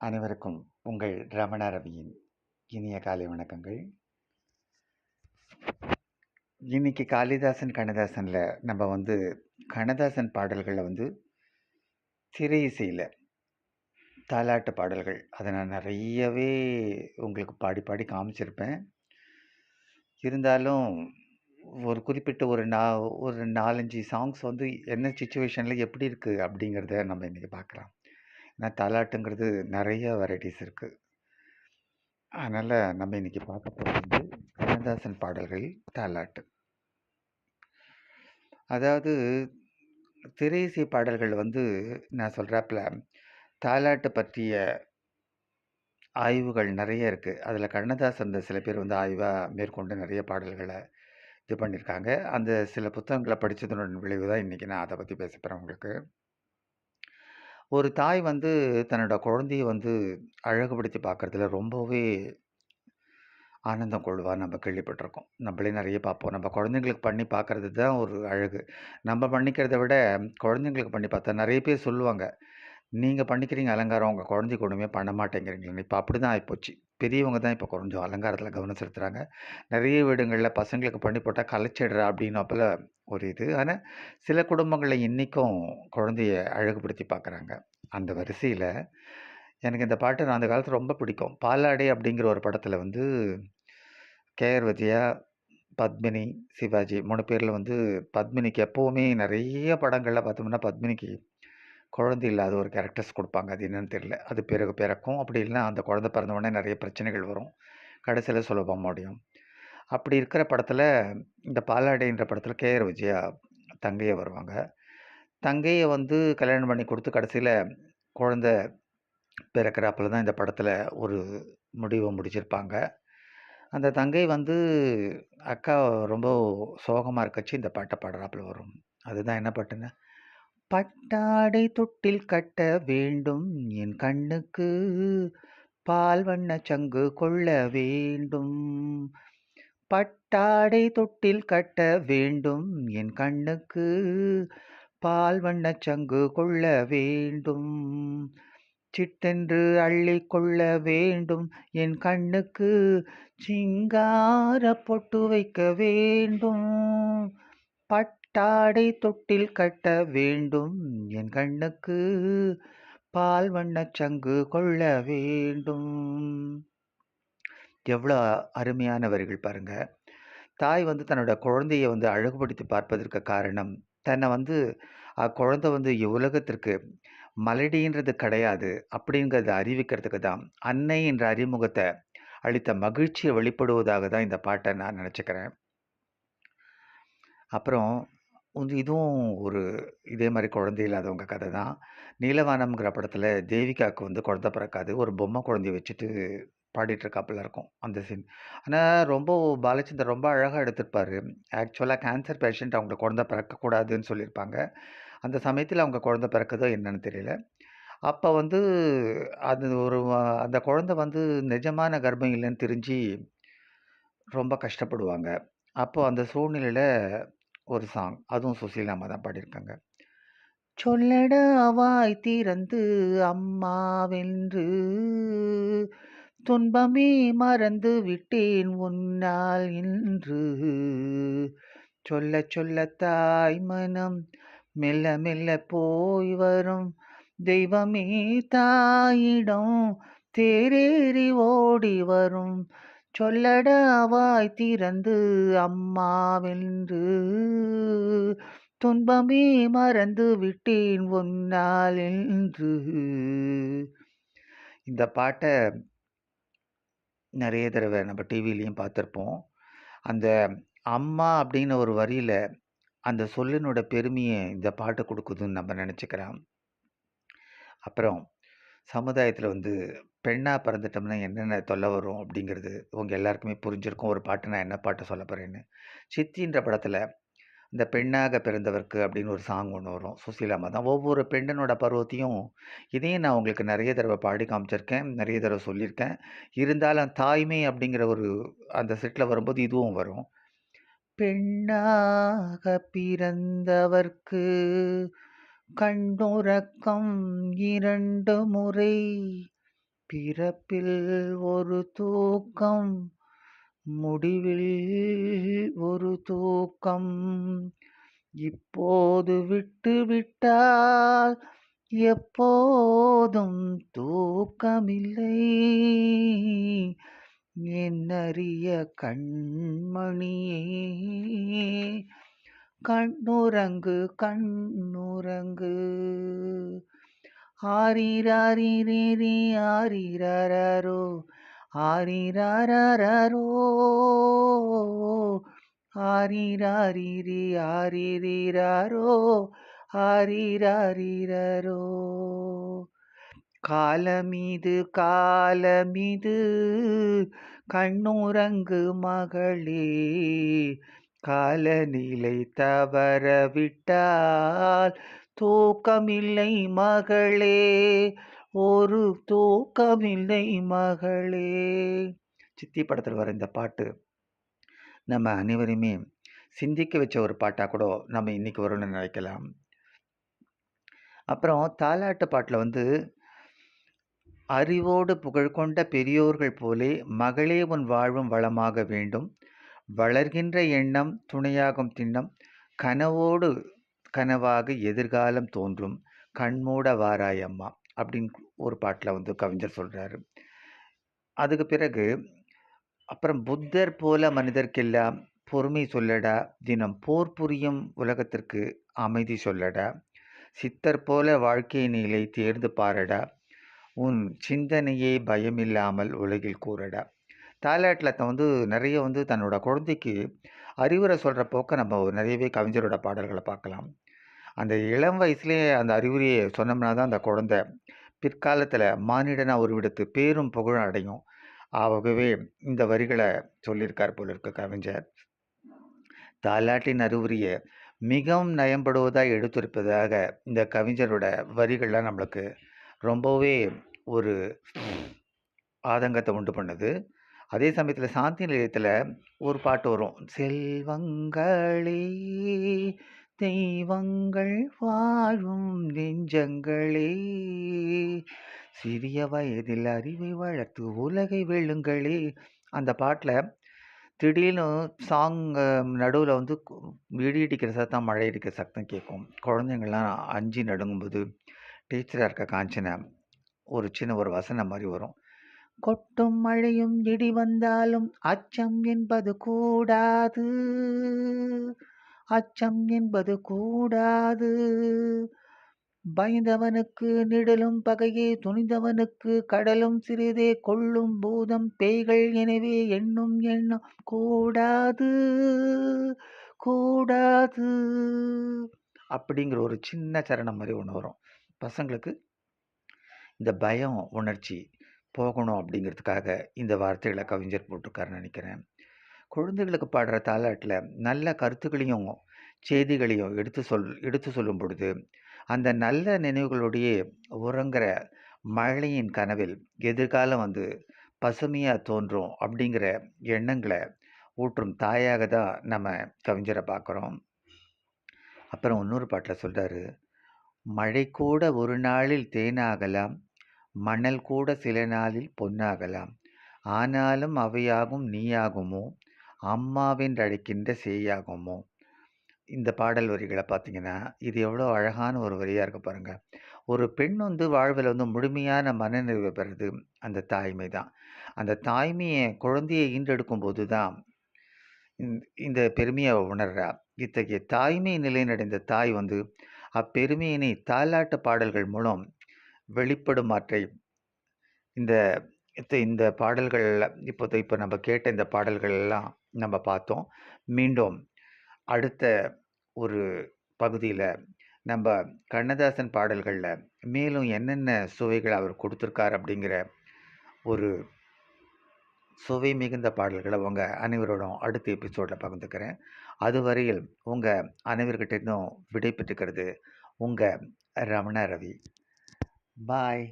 அனைவருக்கும் உங்கள் ரமண ரவியின் இனிய காலை வணக்கங்கள். இன்னைக்கு காளிதாசன் கண்ணதாசனில் நம்ம வந்து கண்ணதாசன் பாடல்களில் வந்து திரை இசையில் தாலாட்டு பாடல்கள். அதை நான் நிறையவே உங்களுக்கு பாடி பாடி காமிச்சிருப்பேன். இருந்தாலும் ஒரு குறிப்பிட்ட ஒரு நா ஒரு நாலஞ்சு சாங்ஸ் வந்து என்ன சுச்சுவேஷனில் எப்படி இருக்குது அப்படிங்கிறத நம்ம இன்றைக்கி பார்க்கலாம். ஏன்னா தாலாட்டுங்கிறது நிறைய வெரைட்டிஸ் இருக்குது அதனால் நம்ம இன்றைக்கி பார்க்க போகிறது வந்து கண்ணதாசன் பாடல்கள் தாலாட்டு. அதாவது திரையிசை பாடல்கள் வந்து நான் சொல்கிறாப்புல தாலாட்டு பற்றிய ஆய்வுகள் நிறைய இருக்குது அதில் கண்ணதாசன் சில பேர் வந்து ஆய்வாக மேற்கொண்டு நிறைய பாடல்களை இது பண்ணியிருக்காங்க. அந்த சில புத்தகங்களை படித்ததனுடைய விளைவு தான் இன்றைக்கி நான் அதை பற்றி பேச போகிறேன் உங்களுக்கு. ஒரு தாய் வந்து தன்னோட குழந்தைய வந்து அழகுபடுத்தி பார்க்குறதுல ரொம்பவே ஆனந்தம் கொள்வா நம்ம கேள்விப்பட்டிருக்கோம். நம்மளே நிறைய பார்ப்போம் நம்ம குழந்தைங்களுக்கு பண்ணி பார்க்குறது தான் ஒரு அழகு. நம்ம பண்ணிக்கிறத விட குழந்தைங்களுக்கு பண்ணி பார்த்தா நிறைய பேர் சொல்லுவாங்க. நீங்கள் பண்ணிக்கிறீங்க அலங்காரம் உங்கள் குழந்தைக்கு ஒன்றுமே பண்ண மாட்டேங்கிறீங்களே இப்போ அப்படி தான் ஆகிப்போச்சு பெரியவங்க தான் இப்போ கொஞ்சம் அலங்காரத்தில் கவனம் செலுத்துகிறாங்க நிறைய வீடுங்களில் பசங்களுக்கு பண்ணி போட்டால் கலைச்சிடுறா அப்படின்னப்பல ஒரு இது. ஆனால் சில குடும்பங்களில் இன்றைக்கும் குழந்தைய அழகுபடுத்தி பார்க்குறாங்க அந்த வரிசையில் எனக்கு இந்த பாட்டு நான் அந்த காலத்தில் ரொம்ப பிடிக்கும். பாலாடை அப்படிங்கிற ஒரு படத்தில் வந்து கேஆர் விஜயா பத்மினி சிவாஜி மூணு பேரில் வந்து பத்மினிக்கு எப்போவுமே நிறைய படங்களில் பார்த்தோம்னா பத்மினிக்கு குழந்தை இல்லாத ஒரு கேரக்டர்ஸ் கொடுப்பாங்க. அது என்னன்னு தெரியல. அது பிறகு பிறக்கும். அப்படி இல்லைன்னா அந்த குழந்தை பிறந்த உடனே நிறைய பிரச்சனைகள் வரும். கடைசியில் சுலபம் முடியும். அப்படி இருக்கிற படத்தில் இந்த பாலாடைன்ற படத்தில் கே. ஆர். விஜயா தங்கையை வருவாங்க. தங்கையை வந்து கல்யாணம் பண்ணி கொடுத்து கடைசியில் குழந்த பிறக்கிறாப்புல தான் இந்த படத்தில் ஒரு முடிவை முடிச்சிருப்பாங்க. அந்த தங்கை வந்து அக்கா ரொம்ப சோகமாக இருக்கச்சு இந்த பாட்டை பாடுறாப்புல வரும். அதுதான் என்ன பாட்டுன்னு? பட்டாடை தொட்டில் கட்ட வேண்டும். என் கண்ணுக்கு பால் வண்ண சங்கு கொள்ள வேண்டும். பட்டாடை தொட்டில் கட்ட வேண்டும். என் கண்ணுக்கு பால் வண்ண சங்கு கொள்ள வேண்டும். சிட்டென்று அள்ளி கொள்ள வேண்டும். என் கண்ணுக்கு சிங்கார பொட்டு வைக்க வேண்டும். டாடை தொட்டில் கட்ட வேண்டும் என் கண்ணுக்கு. பால் வண்ண சங்கு கொள்ள வேண்டும். எவ்வளோ அருமையான வரிகள் பாருங்க. தாய் வந்து தன்னோட குழந்தைய வந்து அழகுபடுத்தி பார்ப்பதற்கு காரணம் தன்னை வந்து குழந்தை வந்து உலகத்திற்கு மலடின்றது கிடையாது அப்படிங்கிறத அறிவிக்கிறதுக்கு தான் அன்னை என்ற அறிமுகத்தை அளித்த மகிழ்ச்சியை வெளிப்படுவதாக தான் இந்த பாட்டை நான் நினச்சிக்கிறேன். அப்புறம் வந்து இதுவும் ஒரு இதே மாதிரி குழந்தை இல்லாதவங்க கதை தான். நீலவானம்ங்கிற படத்தில் தேவிகாவுக்கு வந்து குழந்தை பிறக்காது. ஒரு பொம்மை குழந்தைய வச்சுட்டு பாடிட்டு இருக்காப்புல இருக்கும் அந்த சீன் ஆனால் ரொம்ப பாலச்சந்தர் ரொம்ப அழகாக எடுத்திருப்பார். ஆக்சுவலாக கேன்சர் பேஷண்ட் அவங்களுக்கு குழந்தை பிறக்கக்கூடாதுன்னு சொல்லியிருப்பாங்க. அந்த சமயத்தில் அவங்க குழந்தை பிறக்குதோ என்னன்னு தெரியல. அப்போ வந்து அது ஒரு அந்த குழந்தை வந்து நிஜமான கர்ப்பம் இல்லைன்னு தெரிஞ்சு ரொம்ப கஷ்டப்படுவாங்க. அப்போ அந்த சூழ்நிலையில் ஒரு சாங் அதுவும் சுசீலாமா தான் பாடியிருக்காங்க. சொல்லட வாய் திறந்து அம்மாவென்று துன்பமே மறந்து விட்டேன் உன்னால் இன்று. சொல்ல சொல்ல தாய் மனம் மெல்ல மெல்ல போய் வரும். தெய்வமே தாயிடம் தேரேறி ஓடி வரும். சொல்லடாவாய் திறந்து அம்மாவென்று துன்பமே மறந்து விட்டேன் ஒன்னால் என்று. இந்த பாட்டை நிறைய தடவை நம்ம டிவிலையும் பார்த்துருப்போம். அந்த அம்மா அப்படின்னு ஒரு வரியில் அந்த சொல்லினோட பெருமையை இந்த பாட்டு கொடுக்குதுன்னு நம்ம நினச்சிக்கிறோம் அப்புறம் சமுதாயத்தில் வந்து பெண்ணாக பிறந்துட்டோம்னா என்னென்ன தொல்லை வரும் அப்படிங்கிறது உங்கள் எல்லாருக்குமே புரிஞ்சிருக்கும். ஒரு பாட்டு நான் என்ன பாட்டு சொல்ல போகிறேன்னு சித்தின்ற படத்தில் இந்த பெண்ணாக பிறந்தவர்க்கு அப்படின்னு ஒரு சாங் ஒன்று வரும். சுசீலாமா தான் ஒவ்வொரு பெண்ணனோட பருவத்தையும் இதையும் நான் உங்களுக்கு நிறைய தடவை பாடி காமிச்சிருக்கேன். நிறைய தடவை சொல்லியிருக்கேன். இருந்தாலும் தாய்மை அப்படிங்கிற ஒரு அந்த செட்டில் வரும்போது இதுவும் வரும். பெண்ணாக பிறந்தவர்க்கு கண்ணுறக்கம் இரண்டு முறை பிறப்பில் ஒரு தூக்கம் முடிவில் ஒரு தூக்கம். இப்போது விட்டு விட்டால் எப்போதும் தூக்கமில்லை. என்னறிய கண்மணியே கண்ணுரங்கு கண்ணுரங்கு ஆரிராரிரேரி ஆரிராரோ ஆரிராரோ ஆரிராரிரி ஆரிரிராரோ ஆரிராரிரோ காலமீது காலமீது கண்ணுரங்கு மகளே காலநிலை தவற விட்டால் தூக்கமில்லை மகளே ஒரு தூக்கமில்லை மகளே. சித்தி படத்தில் வர இந்த பாட்டு நம்ம அனைவரையுமே சிந்திக்க வச்ச ஒரு பாட்டாக கூட நம்ம இன்னைக்கு வரும்னு நினைக்கலாம். அப்புறம் தாலாட்டு பாட்டில் வந்து அறிவோடு புகழ் கொண்ட பெரியோர்கள் போலே மகளே உன் வாழ்வும் வளமாக வேண்டும். வளர்கின்ற எண்ணம் துணையாகும் திண்ணம். கனவோடு கனவாக எதிர்காலம் தோன்றும். கண்மூட வாராய் அம்மா அப்படின்னு ஒரு பாட்டில் வந்து கவிஞர் சொல்கிறாரு அதுக்கு பிறகு அப்புறம் புத்தர் போல மனிதர்க்கெல்லாம் பொறுமை சொல்லடா தினம் போர் புரியும் உலகத்திற்கு அமைதி சொல்லடா சித்தர் போல வாழ்க்கை நிலை தேர்ந்து பாரடா உன் சிந்தனையே பயமில்லாமல் உலகில் கூறடா தாலாட்டில் வந்து நிறைய வந்து தன்னோட குழந்தைக்கு அறிவுரை சொல்கிற போக்க நம்ம நிறையவே கவிஞரோட பாடல்களை பார்க்கலாம். அந்த இளம் வயசுலேயே அந்த அறிவுரையை சொன்னோம்னா தான் அந்த குழந்தை பிற்காலத்தில் மானிடனாக உருவெடுத்து பேரும் புகழும் அடையும். ஆகவே இந்த வரிகளை சொல்லியிருக்கார் போல இருக்க கவிஞர். தாலாட்டின் அறிவுரையை மிகவும் நயம்படுவதாக எடுத்திருப்பதாக இந்த கவிஞரோட வரிகள்லாம் நம்மளுக்கு ரொம்பவே ஒரு ஆதங்கத்தை உண்டு பண்ணுது. அதே சமயத்தில் சாந்தி நிலையத்தில் ஒரு பாட்டு வரும். செல்வங்களே தெய்வங்கள் வாழும் நெஞ்சங்களே சிறிய வயதில் அறிவை வளர்த்து உலகை வெல்லுங்களே. அந்த பாட்டில் திடீர்னு சாங் நடுவில் வந்து இடி இடிக்கிற சத்தம் மழை அடிக்கிற சத்தம் கேட்கும். குழந்தைங்கள்லாம் அஞ்சு நடுங்கும்போது டீச்சராக இருக்க காஞ்சனை. ஒரு சின்ன ஒரு வசனம் மாதிரி வரும். கொட்டும் மழையும் இடி வந்தாலும் அச்சம் என்பது கூடாது. அச்சம் என்பது கூடாது. பயந்தவனுக்கு நிழலும் பகையே துணிந்தவனுக்கு கடலும் சிறிதே கொள்ளும் பூதம் பேய்கள் எனவே எண்ணும் எண்ணம் கூடாது. கூடாது. அப்படிங்கிற ஒரு சின்ன சரணம் மாதிரி ஒன்று வரும். பசங்களுக்கு இந்த பயம் உணர்ச்சி போகணும் அப்படிங்கிறதுக்காக இந்த வார்த்தைகளை கவிஞர் போட்டிருக்காருன்னு நினைக்கிறேன். குழந்தைகளுக்கு பாடுற தாலாட்டில் நல்ல கருத்துக்களையும் செய்திகளையும் எடுத்து சொல் எடுத்து சொல்லும் பொழுது அந்த நல்ல நினைவுகளுடைய உறங்குற மழையின் கனவில் எதிர்காலம் வந்து பசுமையாக தோன்றும் அப்படிங்கிற எண்ணங்களை ஊற்றும் தாயாக தான் நம்ம கவிஞரை பார்க்குறோம். அப்புறம் இன்னொரு பாட்டில் சொல்கிறாரு மழை கூட ஒரு நாளில் தேனாகலாம் மணல் கூட சில நாளில் பொன்னாகலாம். ஆனாலும் அவையாகும் நீயாகுமோ? அம்மாவென்று அழைக்கின்ற சேயாகுமோ? இந்த பாடல் வரிகளை பார்த்தீங்கன்னா இது எவ்வளோ அழகான ஒரு வரியாக இருக்க பாருங்க. ஒரு பெண் வந்து வாழ்வில் வந்து முழுமையான மனநிறைவு பெறுறது அந்த தாய்மை தான். அந்த தாய்மையை குழந்தையை ஈண்டெடுக்கும் போது தான் இந்த பெருமையை உணர்றா. இத்தகைய தாய்மை நிலைநடைந்த தாய் வந்து அப்பெருமையினை தாலாட்டு பாடல்கள் மூலம் வெளிப்படும் ஆற்றையும் இந்த இந்த பாடல்கள் இப்போ இப்போ நம்ம கேட்ட இந்த பாடல்கள் எல்லாம் நம்ம பார்த்தோம். மீண்டும் அடுத்த ஒரு பகுதியில் நம்ம கண்ணதாசன் பாடல்களில் மேலும் என்னென்ன சுவைகள் அவர் கொடுத்துருக்கார் அப்படிங்கிற ஒரு சுவை மிகுந்த பாடல்களை உங்கள் அனைவரோடும் அடுத்த எபிசோடில் பகிர்ந்துக்கிறேன். அதுவரையில் உங்கள் அனைவர்கிட்டேருந்தும் விடை பெற்றுக்கிறது உங்கள் ரமண ரவி பாய்